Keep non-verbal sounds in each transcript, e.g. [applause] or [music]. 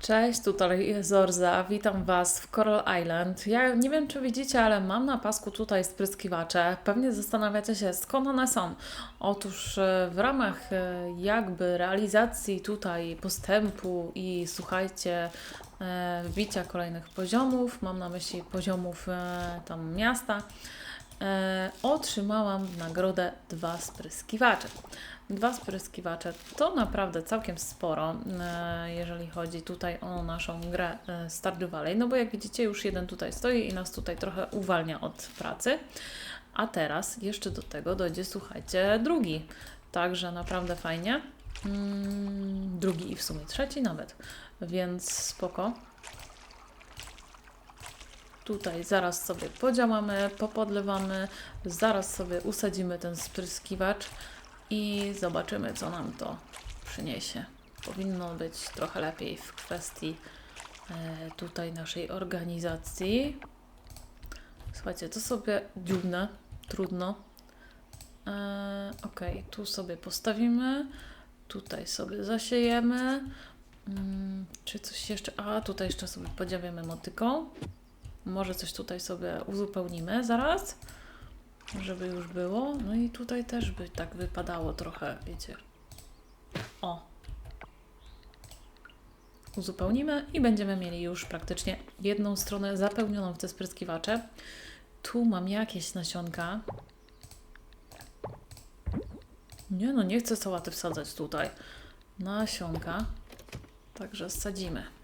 Cześć, tutaj Zorza, witam Was w Coral Island. Ja nie wiem, czy widzicie, ale mam na pasku tutaj spryskiwacze. Pewnie zastanawiacie się, skąd one są. Otóż e, w ramach e, jakby realizacji tutaj postępu i słuchajcie, e, wbicia kolejnych poziomów, mam na myśli poziomów e, tam miasta, e, otrzymałam w nagrodę dwa spryskiwacze. Dwa spryskiwacze. To naprawdę całkiem sporo, e, jeżeli chodzi tutaj o naszą grę e, Stardew Valley, no bo jak widzicie już jeden tutaj stoi i nas tutaj trochę uwalnia od pracy, a teraz jeszcze do tego dojdzie, słuchajcie, drugi, także naprawdę fajnie, mm, drugi i w sumie trzeci nawet, więc spoko. Tutaj zaraz sobie podziałamy, popodlewamy, zaraz sobie usadzimy ten spryskiwacz i zobaczymy, co nam to przyniesie. Powinno być trochę lepiej w kwestii e, tutaj naszej organizacji. Słuchajcie, to sobie dziubnę, trudno. E, ok, tu sobie postawimy, tutaj sobie zasiejemy. Mm, czy coś jeszcze? A, tutaj jeszcze sobie podziawiamy motyką. Może coś tutaj sobie uzupełnimy zaraz żeby już było. No i tutaj też by tak wypadało trochę, wiecie. O. Uzupełnimy i będziemy mieli już praktycznie jedną stronę zapełnioną w te spryskiwacze. Tu mam jakieś nasionka. Nie no, nie chcę sałaty wsadzać tutaj. Nasionka. Także sadzimy.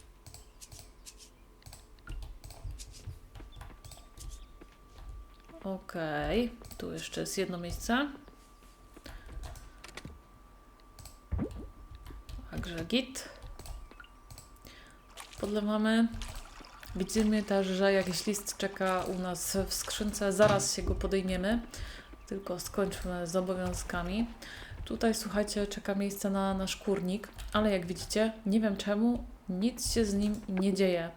Okej, tu jeszcze jest jedno miejsce. Także git. Podlewamy. Widzimy też, że jakiś list czeka u nas w skrzynce. Zaraz się go podejmiemy. Tylko skończmy z obowiązkami. Tutaj, słuchajcie, czeka miejsce na nasz kurnik, ale jak widzicie, nie wiem czemu, nic się z nim nie dzieje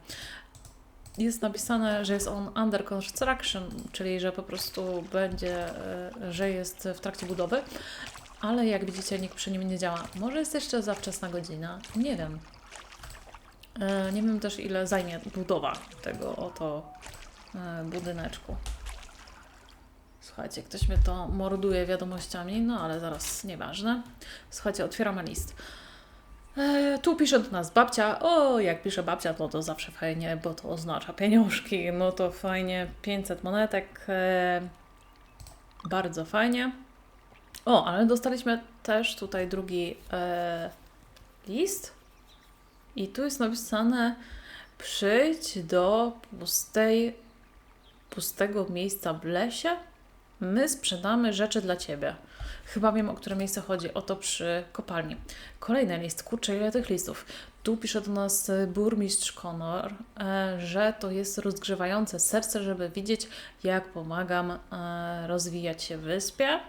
jest napisane, że jest on under construction, czyli że po prostu będzie, e, że jest w trakcie budowy, ale jak widzicie, nikt przy nim nie działa. Może jest jeszcze za wczesna godzina, nie wiem. E, nie wiem też, ile zajmie budowa tego oto e, budyneczku. Słuchajcie, ktoś mnie to morduje wiadomościami, no ale zaraz nieważne. Słuchajcie, otwieramy list. E, tu pisze do nas babcia. O, jak pisze babcia, to to zawsze fajnie, bo to oznacza pieniążki. No to fajnie, 500 monetek. E, bardzo fajnie. O, ale dostaliśmy też tutaj drugi e, list. I tu jest napisane: przyjdź do pustej, pustego miejsca w lesie. My sprzedamy rzeczy dla ciebie. Chyba wiem, o które miejsce chodzi. Oto przy kopalni. Kolejny list. Kurczę, ile tych listów. Tu pisze do nas e, burmistrz Conor, e, że to jest rozgrzewające serce, żeby widzieć, jak pomagam e, rozwijać się wyspie.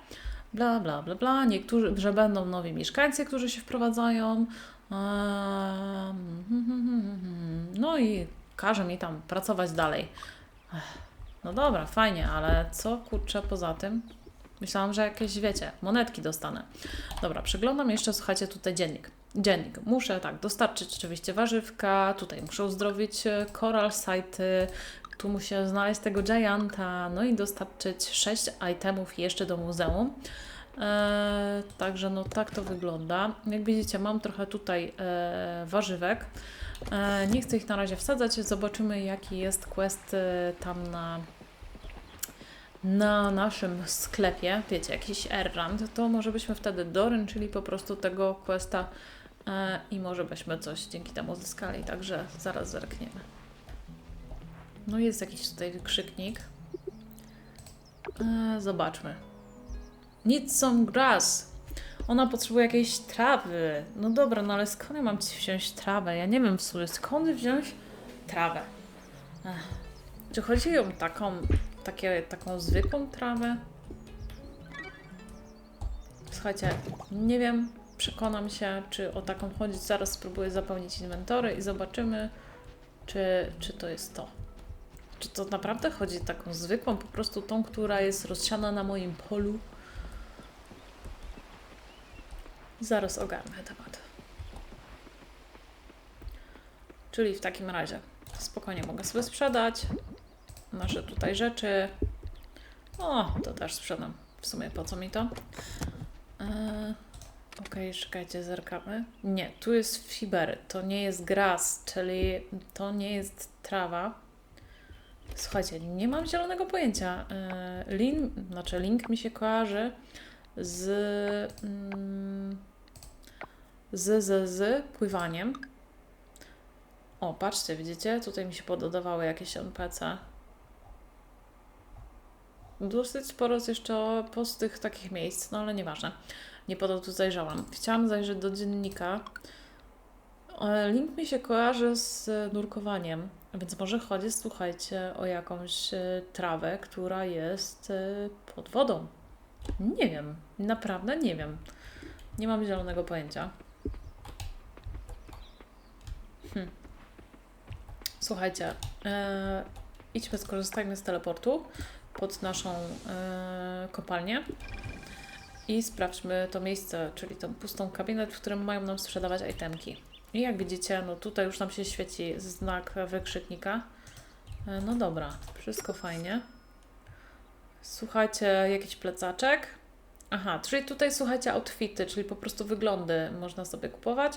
Bla, bla, bla, bla. Niektórzy, że będą nowi mieszkańcy, którzy się wprowadzają. No i każe mi tam pracować dalej. No dobra, fajnie, ale co kurczę poza tym? Myślałam, że jakieś, wiecie, monetki dostanę. Dobra, przeglądam jeszcze, słuchajcie, tutaj dziennik. Dziennik. Muszę, tak, dostarczyć oczywiście warzywka, tutaj muszę uzdrowić e, site, tu muszę znaleźć tego gianta, no i dostarczyć 6 itemów jeszcze do muzeum. Eee, także no tak to wygląda. Jak widzicie, mam trochę tutaj e, warzywek. E, nie chcę ich na razie wsadzać, zobaczymy jaki jest quest e, tam na na naszym sklepie, wiecie, jakiś Errand, to może byśmy wtedy doręczyli po prostu tego questa e, i może byśmy coś dzięki temu zyskali, także zaraz zerkniemy. No jest jakiś tutaj wykrzyknik. E, zobaczmy. Need some grass. Ona potrzebuje jakiejś trawy. No dobra, no ale skąd ja mam ci wziąć trawę? Ja nie wiem w sumie, skąd wziąć trawę. Ech. Czy chodzi o taką takie, taką zwykłą trawę. Słuchajcie, nie wiem, przekonam się, czy o taką chodzi. Zaraz spróbuję zapełnić inwentory i zobaczymy, czy, czy to jest to. Czy to naprawdę chodzi taką zwykłą, po prostu tą, która jest rozsiana na moim polu? Zaraz ogarnę temat. Czyli w takim razie spokojnie mogę sobie sprzedać nasze tutaj rzeczy. O, to też sprzedam. W sumie po co mi to? Eee, Okej, czekajcie, zerkamy. Nie, tu jest fiber, to nie jest gras, czyli to nie jest trawa. Słuchajcie, nie mam zielonego pojęcia. Eee, lin, znaczy link mi się kojarzy z, mm, z, z, z pływaniem. O, patrzcie, widzicie? Tutaj mi się pododawały jakieś NPC. Dosyć sporo jest jeszcze pustych takich miejsc, no ale nieważne. Nie po to tu zajrzałam. Chciałam zajrzeć do dziennika. E, Link mi się kojarzy z nurkowaniem, więc może chodzi, słuchajcie, o jakąś e, trawę, która jest e, pod wodą. Nie wiem, naprawdę nie wiem. Nie mam zielonego pojęcia. Hm. Słuchajcie, e, idźmy, skorzystajmy z teleportu pod naszą e, kopalnię i sprawdźmy to miejsce, czyli tą pustą kabinę, w którym mają nam sprzedawać itemki. I jak widzicie, no tutaj już nam się świeci znak wykrzyknika. E, no dobra, wszystko fajnie. Słuchajcie, jakiś plecaczek. Aha, czyli tutaj słuchajcie outfity, czyli po prostu wyglądy można sobie kupować.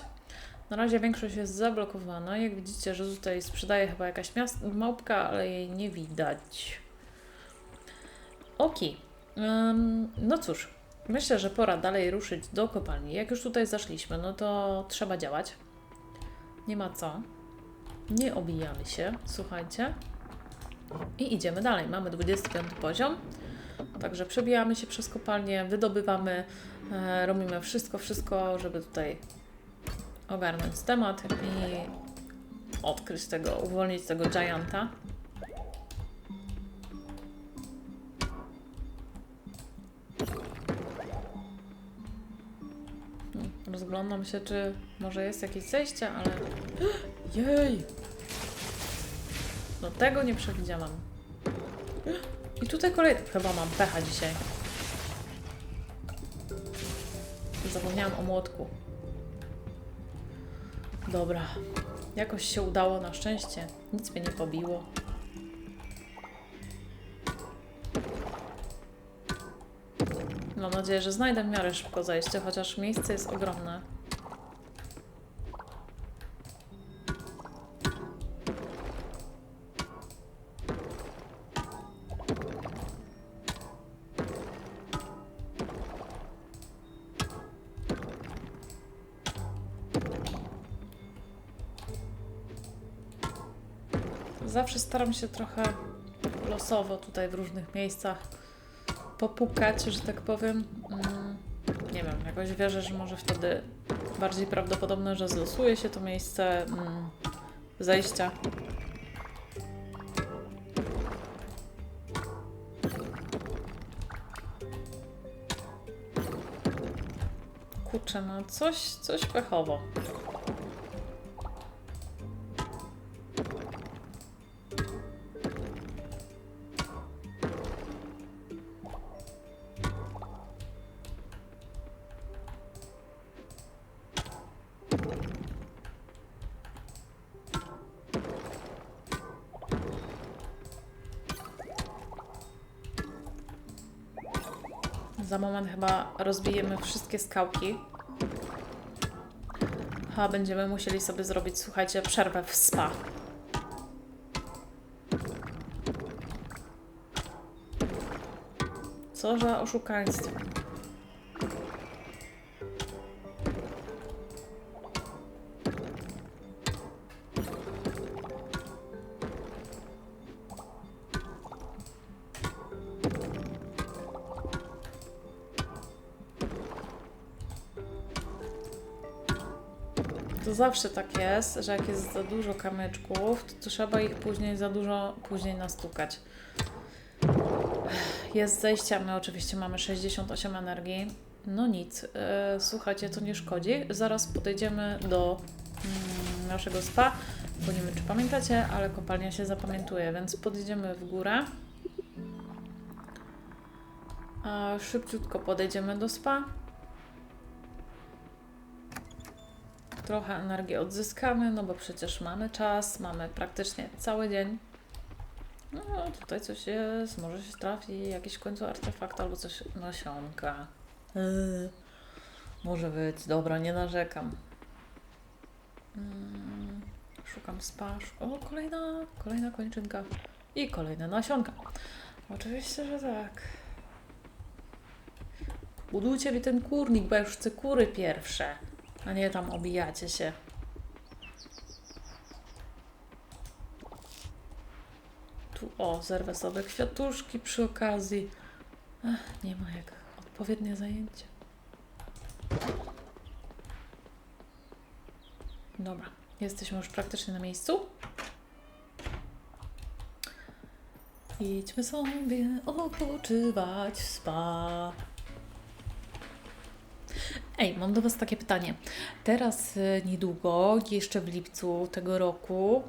Na razie większość jest zablokowana. Jak widzicie, że tutaj sprzedaje chyba jakaś małpka, ale jej nie widać. Okej. Ym, no cóż, myślę, że pora dalej ruszyć do kopalni. Jak już tutaj zaszliśmy, no to trzeba działać. Nie ma co. Nie obijamy się, słuchajcie. I idziemy dalej. Mamy 25 poziom. Także przebijamy się przez kopalnię, wydobywamy, e, robimy wszystko, wszystko, żeby tutaj ogarnąć temat i odkryć tego, uwolnić tego gianta. Rozglądam się, czy może jest jakieś zejście, ale... [gasps] Jej! No tego nie przewidziałam. [gasps] I tutaj kolejny... Chyba mam pecha dzisiaj. Zapomniałam o młotku. Dobra. Jakoś się udało, na szczęście. Nic mnie nie pobiło. Mam nadzieję, że znajdę w miarę szybko zejście, chociaż miejsce jest ogromne. Zawsze staram się trochę losowo tutaj w różnych miejscach popukać, że tak powiem. Mm, nie wiem, jakoś wierzę, że może wtedy bardziej prawdopodobne, że zlosuje się to miejsce mm, zejścia. Kurczę, no coś, coś pechowo. Chyba rozbijemy wszystkie skałki. Chyba będziemy musieli sobie zrobić, słuchajcie, przerwę w spa. Co za oszukaństwo. Zawsze tak jest, że jak jest za dużo kamyczków, to trzeba ich później za dużo później nastukać. Jest zejście, my oczywiście mamy 68 energii. No nic, yy, słuchajcie, to nie szkodzi. Zaraz podejdziemy do mm, naszego spa, bo nie wiem czy pamiętacie, ale kopalnia się zapamiętuje, więc podejdziemy w górę. Szybciutko podejdziemy do spa. Trochę energii odzyskamy, no bo przecież mamy czas, mamy praktycznie cały dzień. No, tutaj coś jest, może się trafi jakiś w końcu artefakt albo coś, nasionka. Yy, może być, dobra, nie narzekam. Mm, szukam spasz. O, kolejna, kolejna kończynka. I kolejne nasionka. Oczywiście, że tak. Budujcie mi ten kurnik, bo ja już chcę kury pierwsze, a nie tam obijacie się. Tu, o, zerwę sobie kwiatuszki przy okazji. Ech, nie ma jak odpowiednie zajęcie. Dobra, jesteśmy już praktycznie na miejscu. Idźmy sobie odpoczywać w spa. Ej, mam do Was takie pytanie. Teraz y, niedługo, jeszcze w lipcu tego roku,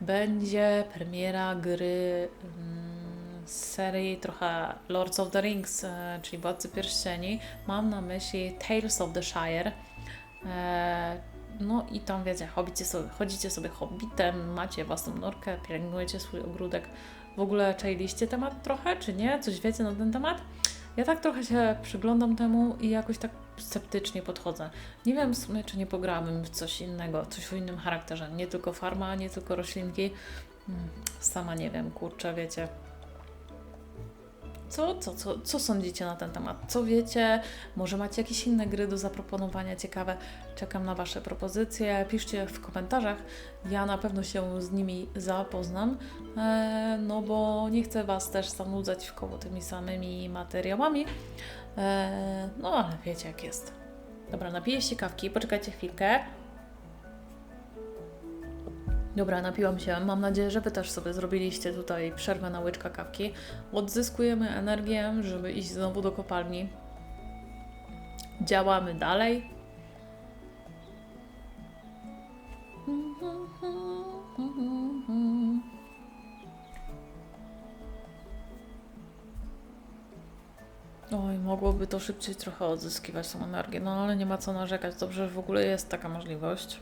będzie premiera gry mm, z serii trochę Lords of the Rings, e, czyli Władcy Pierścieni. Mam na myśli Tales of the Shire. E, no i tam wiecie, chodzicie sobie, chodzicie sobie hobbitem, macie własną norkę, pielęgnujecie swój ogródek. W ogóle czailiście temat trochę, czy nie? Coś wiecie na ten temat? Ja tak trochę się przyglądam temu i jakoś tak sceptycznie podchodzę. Nie wiem w sumie, czy nie pograłabym w coś innego, coś w innym charakterze. Nie tylko farma, nie tylko roślinki. Hmm, Sama nie wiem, kurczę, wiecie. Co, co, co, co sądzicie na ten temat? Co wiecie? Może macie jakieś inne gry do zaproponowania ciekawe? Czekam na Wasze propozycje. Piszcie w komentarzach. Ja na pewno się z nimi zapoznam, e, no bo nie chcę Was też zanudzać w koło tymi samymi materiałami. E, no ale wiecie jak jest. Dobra, napiję się kawki, poczekajcie chwilkę. Dobra, napiłam się. Mam nadzieję, że Wy też sobie zrobiliście tutaj przerwę na łyczka kawki. Odzyskujemy energię, żeby iść znowu do kopalni. Działamy dalej. Oj, mogłoby to szybciej trochę odzyskiwać tą energię, no ale nie ma co narzekać. Dobrze, że w ogóle jest taka możliwość.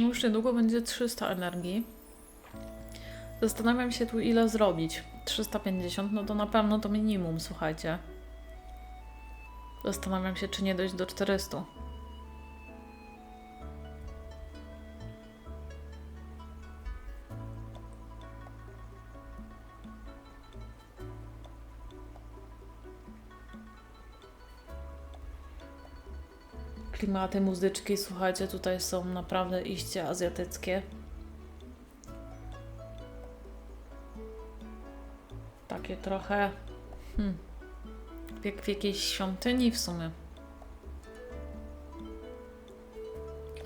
No już niedługo będzie 300 energii. Zastanawiam się tu ile zrobić. 350, no to na pewno to minimum, słuchajcie. Zastanawiam się, czy nie dojść do 400. Klimaty, muzyczki, słuchajcie, tutaj są naprawdę iście azjatyckie. Takie trochę. Hmm, jak w jakiejś świątyni w sumie.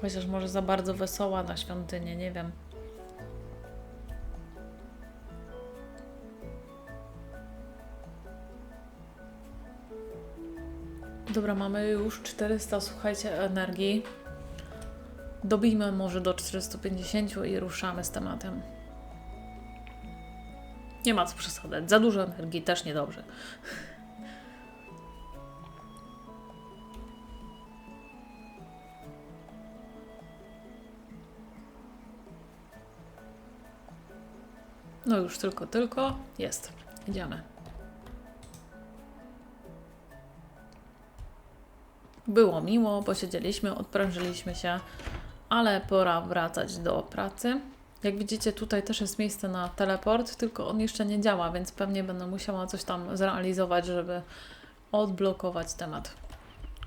Chociaż może za bardzo wesoła na świątynię, nie wiem. Dobra, mamy już 400, słuchajcie, energii. Dobijmy może do 450 i ruszamy z tematem. Nie ma co przesadzać. Za dużo energii też niedobrze. No już tylko, tylko. Jest. Idziemy. Było miło, posiedzieliśmy, odprężyliśmy się, ale pora wracać do pracy. Jak widzicie, tutaj też jest miejsce na teleport, tylko on jeszcze nie działa, więc pewnie będę musiała coś tam zrealizować, żeby odblokować temat.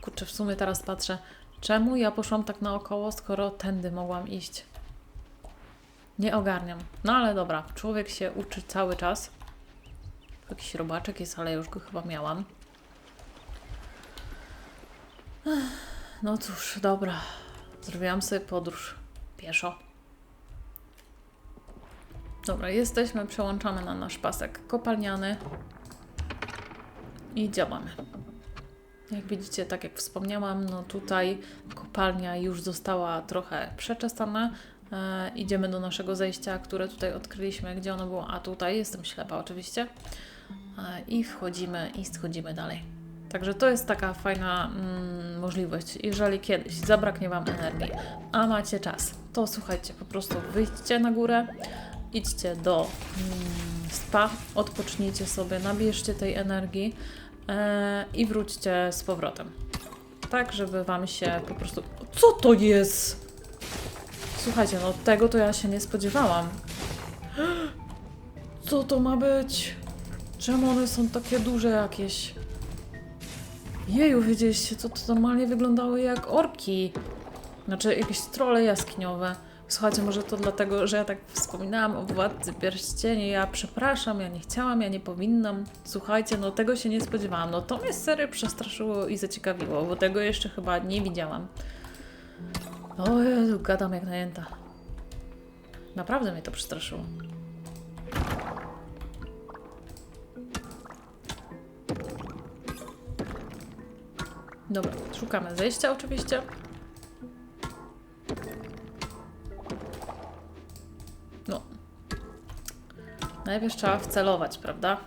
Kurczę, w sumie teraz patrzę, czemu ja poszłam tak naokoło, skoro tędy mogłam iść. Nie ogarniam. No ale dobra, człowiek się uczy cały czas. Jakiś robaczek jest, ale już go chyba miałam. No cóż, dobra. Zrobiłam sobie podróż pieszo. Dobra, jesteśmy, przełączamy na nasz pasek kopalniany i działamy. Jak widzicie, tak jak wspomniałam, no tutaj kopalnia już została trochę przeczesana. E, idziemy do naszego zejścia, które tutaj odkryliśmy, gdzie ono było. A tutaj jestem ślepa oczywiście. E, I wchodzimy i schodzimy dalej. Także to jest taka fajna mm, możliwość. Jeżeli kiedyś zabraknie Wam energii, a macie czas, to słuchajcie, po prostu wyjdźcie na górę, idźcie do mm, spa, odpocznijcie sobie, nabierzcie tej energii e, i wróćcie z powrotem. Tak, żeby Wam się po prostu. Co to jest? Słuchajcie, no tego to ja się nie spodziewałam. [gasps] Co to ma być? Czemu one są takie duże jakieś? Jeju, wiedzieliście, to, to normalnie wyglądały jak orki. Znaczy jakieś trole jaskiniowe. Słuchajcie, może to dlatego, że ja tak wspominałam o Władcy Pierścieni. Ja przepraszam, ja nie chciałam, ja nie powinnam. Słuchajcie, no tego się nie spodziewałam. No to mnie serio przestraszyło i zaciekawiło, bo tego jeszcze chyba nie widziałam. O Jezu, gadam jak najęta. Naprawdę mnie to przestraszyło. Dobra, szukamy zejścia oczywiście. Najpierw trzeba wcelować, prawda?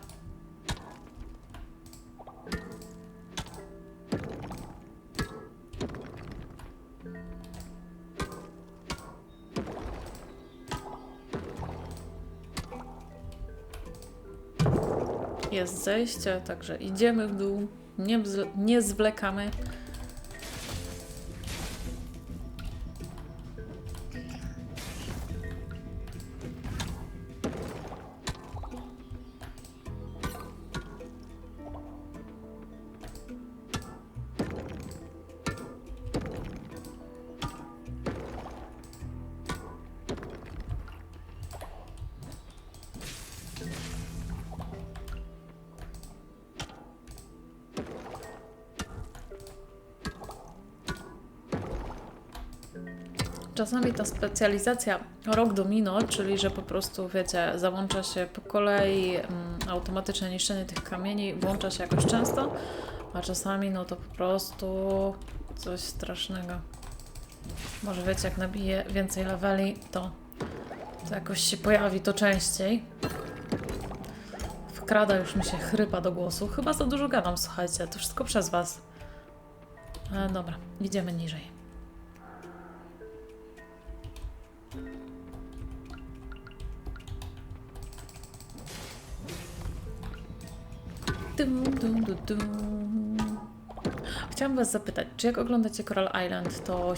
Jest zejście, także idziemy w dół. Nie, nie zwlekamy. Ta specjalizacja rok domino, czyli że po prostu, wiecie, załącza się po kolei mm, automatyczne niszczenie tych kamieni, włącza się jakoś często, a czasami no to po prostu coś strasznego. Może wiecie, jak nabije więcej leveli, to, to jakoś się pojawi to częściej. Wkrada już mi się chrypa do głosu. Chyba za dużo gadam, słuchajcie, to wszystko przez Was. E, dobra, idziemy niżej. Dum, dum, dum, dum. Chciałam Was zapytać, czy jak oglądacie Coral Island, to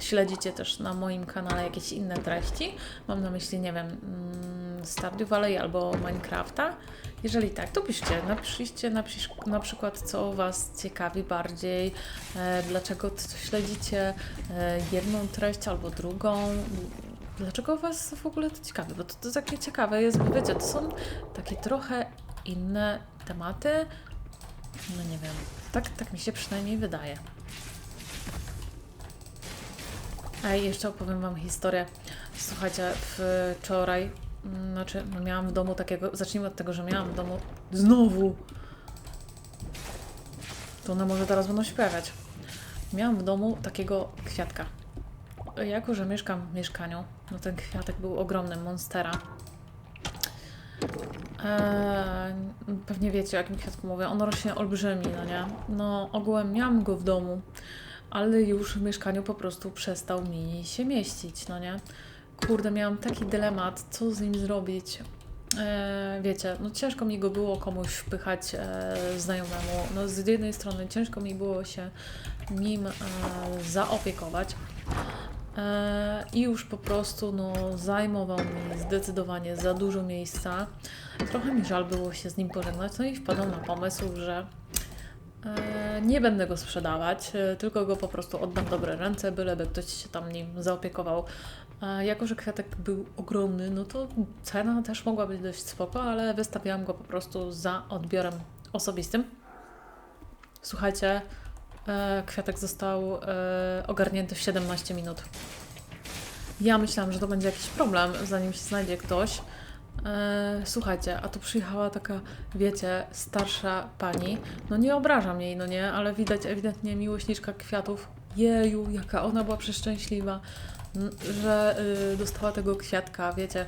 śledzicie też na moim kanale jakieś inne treści? Mam na myśli, nie wiem, mm, Stardew Valley albo Minecrafta? Jeżeli tak, to piszcie, napiszcie napisz, na przykład, co Was ciekawi bardziej, e, dlaczego śledzicie e, jedną treść albo drugą, dlaczego Was w ogóle to ciekawi, bo to, to takie ciekawe jest, bo wiecie, to są takie trochę inne tematy. No nie wiem. Tak, tak mi się przynajmniej wydaje. A jeszcze opowiem Wam historię. Słuchajcie, wczoraj, mm, znaczy no miałam w domu takiego, zacznijmy od tego, że miałam w domu znowu. To one może teraz będą śpiewać. Miałam w domu takiego kwiatka. Jako, że mieszkam w mieszkaniu, no ten kwiatek był ogromny, monstera. Eee, pewnie wiecie, o jakim kwiatku mówię. On rośnie olbrzymi, no nie? No, ogółem miałam go w domu, ale już w mieszkaniu po prostu przestał mi się mieścić, no nie? Kurde, miałam taki dylemat, co z nim zrobić. Eee, wiecie, no ciężko mi go było komuś wpychać e, znajomemu. No z jednej strony ciężko mi było się nim e, zaopiekować. E, I już po prostu no, zajmował mi zdecydowanie za dużo miejsca. Trochę mi żal było się z nim pożegnać, no i wpadłam na pomysł, że e, nie będę go sprzedawać, e, tylko go po prostu oddam dobre ręce, byleby ktoś się tam nim zaopiekował. Jako, że kwiatek był ogromny, no to cena też mogła być dość spoko, ale wystawiałam go po prostu za odbiorem osobistym. Słuchajcie, kwiatek został e, ogarnięty w 17 minut. Ja myślałam, że to będzie jakiś problem, zanim się znajdzie ktoś, E, słuchajcie, a tu przyjechała taka, wiecie, starsza pani. No nie obrażam jej, no nie, ale widać ewidentnie miłośniczka kwiatów. Jeju, jaka ona była przeszczęśliwa, że y, dostała tego kwiatka, wiecie.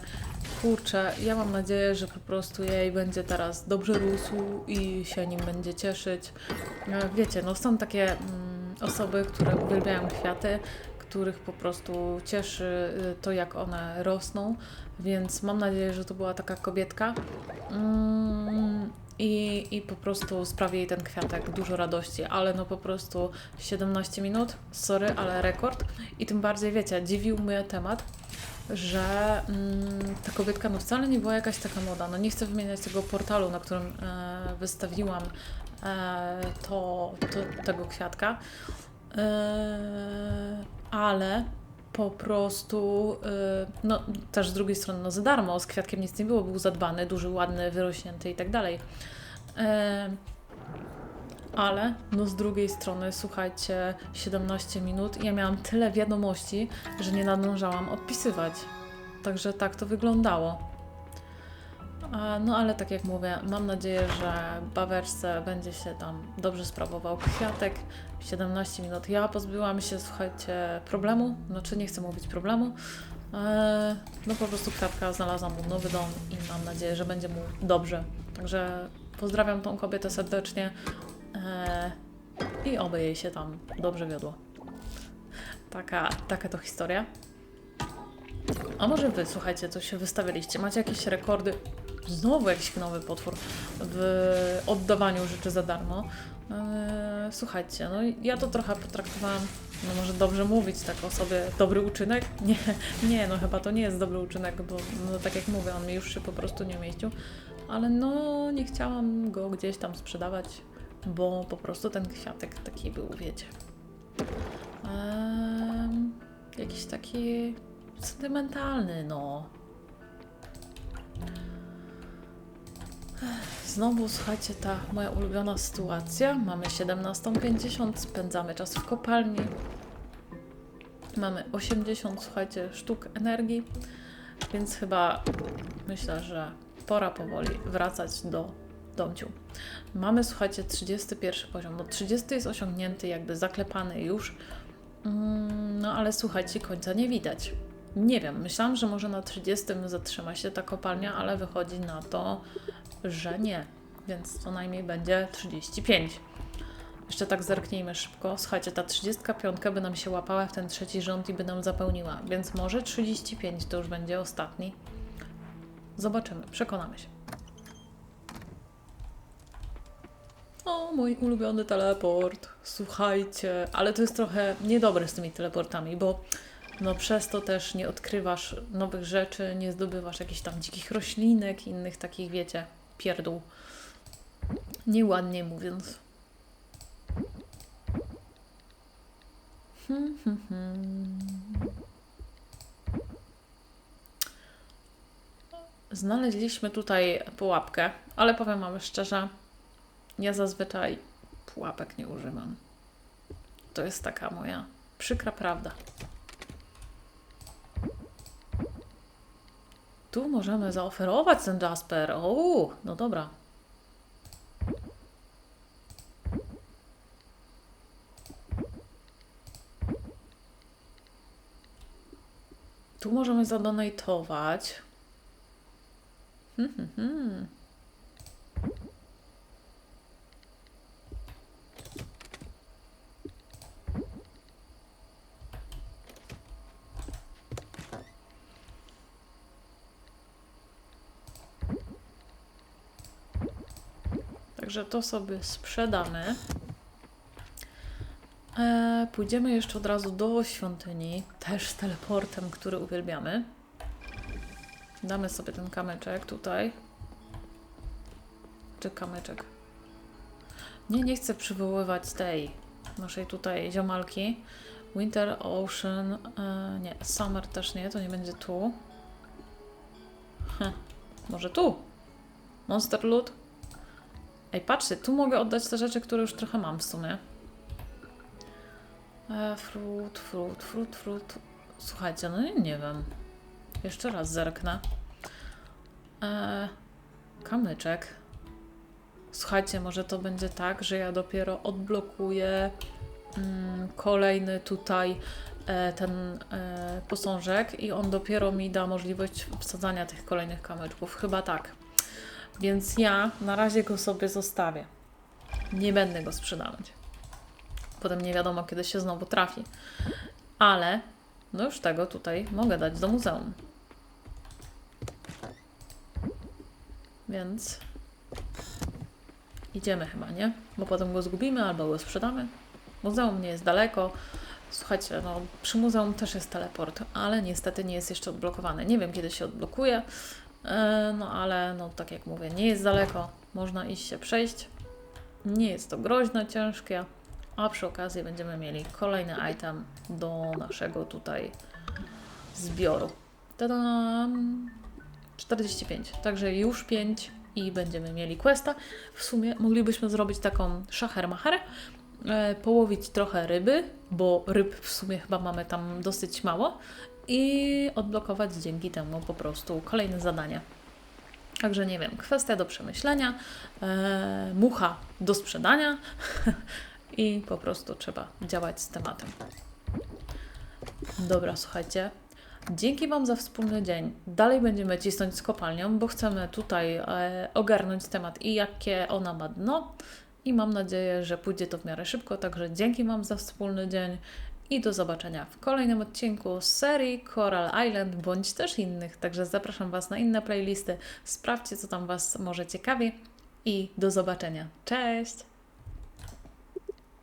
Kurczę, ja mam nadzieję, że po prostu jej będzie teraz dobrze rósł i się nim będzie cieszyć. E, Wiecie, no są takie mm, osoby, które uwielbiają kwiaty, których po prostu cieszy y, to, jak one rosną, więc mam nadzieję, że to była taka kobietka. Mm, I, I po prostu sprawi jej ten kwiatek dużo radości, ale no po prostu 17 minut, sorry, ale rekord. I tym bardziej, wiecie, dziwił mnie temat, że mm, ta kobietka no wcale nie była jakaś taka moda. No nie chcę wymieniać tego portalu, na którym e, wystawiłam e, to, to, tego kwiatka, e, ale po prostu, e, no też z drugiej strony, no za darmo, z kwiatkiem nic nie było, był zadbany, duży, ładny, wyrośnięty i tak dalej. E, ale no z drugiej strony, słuchajcie, 17 minut, ja miałam tyle wiadomości, że nie nadążałam odpisywać. Także tak to wyglądało. No ale tak jak mówię, mam nadzieję, że Bawersce będzie się tam dobrze sprawował kwiatek. 17 minut. Ja pozbyłam się, słuchajcie, problemu. Znaczy nie chcę mówić problemu. Eee, no po prostu kwiatka znalazłam mu nowy dom i mam nadzieję, że będzie mu dobrze. Także pozdrawiam tą kobietę serdecznie i oby jej się tam dobrze wiodło. Taka, taka to historia. A może wy, słuchajcie, coś się wystawialiście? Macie jakieś rekordy? Znowu jakiś nowy potwór w oddawaniu rzeczy za darmo. Eee, słuchajcie, no ja to trochę potraktowałam, no może dobrze mówić tak o sobie, dobry uczynek? [laughs] Nie, nie, no chyba to nie jest dobry uczynek, bo no, tak jak mówię, on mi już się po prostu nie mieścił. Ale no nie chciałam go gdzieś tam sprzedawać, bo po prostu ten kwiatek taki był, wiecie. Eee, jakiś taki sentymentalny, no. Znowu, słuchajcie, ta moja ulubiona sytuacja. Mamy 17.50, spędzamy czas w kopalni. Mamy 80, słuchajcie, sztuk energii, więc chyba myślę, że pora powoli wracać do domciu. Mamy, słuchajcie, 31 poziom. No 30 jest osiągnięty, jakby zaklepany już. Mm, No ale słuchajcie, końca nie widać. Nie wiem, myślałam, że może na 30 zatrzyma się ta kopalnia, ale wychodzi na to, że nie. Więc co najmniej będzie 35. Jeszcze tak zerknijmy szybko. Słuchajcie, ta 35 by nam się łapała w ten trzeci rząd i by nam zapełniła. Więc może 35 to już będzie ostatni. Zobaczymy, przekonamy się. O, mój ulubiony teleport. Słuchajcie, ale to jest trochę niedobre z tymi teleportami, bo no przez to też nie odkrywasz nowych rzeczy, nie zdobywasz jakichś tam dzikich roślinek, innych takich, wiecie, pierdół. Nieładnie mówiąc. Hmm, hmm, hmm. Znaleźliśmy tutaj pułapkę, ale powiem Wam szczerze, ja zazwyczaj pułapek nie używam. To jest taka moja przykra prawda. Tu możemy zaoferować ten Jasper. O, no dobra. Tu możemy zadonatować. Hmm, hmm, hmm. Także to sobie sprzedamy. E, pójdziemy jeszcze od razu do świątyni, też teleportem, który uwielbiamy. Damy sobie ten kamyczek tutaj. Czy kamyczek? Nie, nie chcę przywoływać tej naszej tutaj ziomalki. Winter, Ocean, e, nie, Summer też nie, to nie będzie tu. Hm, może tu? Monster Loot? Ej, patrzcie, tu mogę oddać te rzeczy, które już trochę mam w sumie. E, frut, frut, frut, frut. Słuchajcie, no nie, nie wiem. Jeszcze raz zerknę. e, kamyczek. Słuchajcie, może to będzie tak, że ja dopiero odblokuję mm, kolejny tutaj e, ten e, posążek i on dopiero mi da możliwość wsadzania tych kolejnych kamyczków. Chyba tak. Więc ja na razie go sobie zostawię. Nie będę go sprzedawać. Potem nie wiadomo, kiedy się znowu trafi. Ale no już tego tutaj mogę dać do muzeum. Więc idziemy chyba, nie? Bo potem go zgubimy albo go sprzedamy. Muzeum nie jest daleko. Słuchajcie, no przy muzeum też jest teleport, ale niestety nie jest jeszcze odblokowany. Nie wiem, kiedy się odblokuje, no ale no tak jak mówię, nie jest daleko. Można iść się przejść. Nie jest to groźne, ciężkie, a przy okazji będziemy mieli kolejny item do naszego tutaj zbioru. Tadam! 45, także już 5 i będziemy mieli questa. W sumie moglibyśmy zrobić taką szachermacher, e, połowić trochę ryby, bo ryb w sumie chyba mamy tam dosyć mało i odblokować dzięki temu po prostu kolejne zadanie. Także nie wiem, kwestia do przemyślenia, e, mucha do sprzedania [laughs] i po prostu trzeba działać z tematem. Dobra, słuchajcie. Dzięki Wam za wspólny dzień. Dalej będziemy cisnąć z kopalnią, bo chcemy tutaj e, ogarnąć temat i jakie ona ma dno. I mam nadzieję, że pójdzie to w miarę szybko. Także dzięki Wam za wspólny dzień i do zobaczenia w kolejnym odcinku serii Coral Island bądź też innych. Także zapraszam Was na inne playlisty. Sprawdźcie, co tam Was może ciekawi i do zobaczenia. Cześć!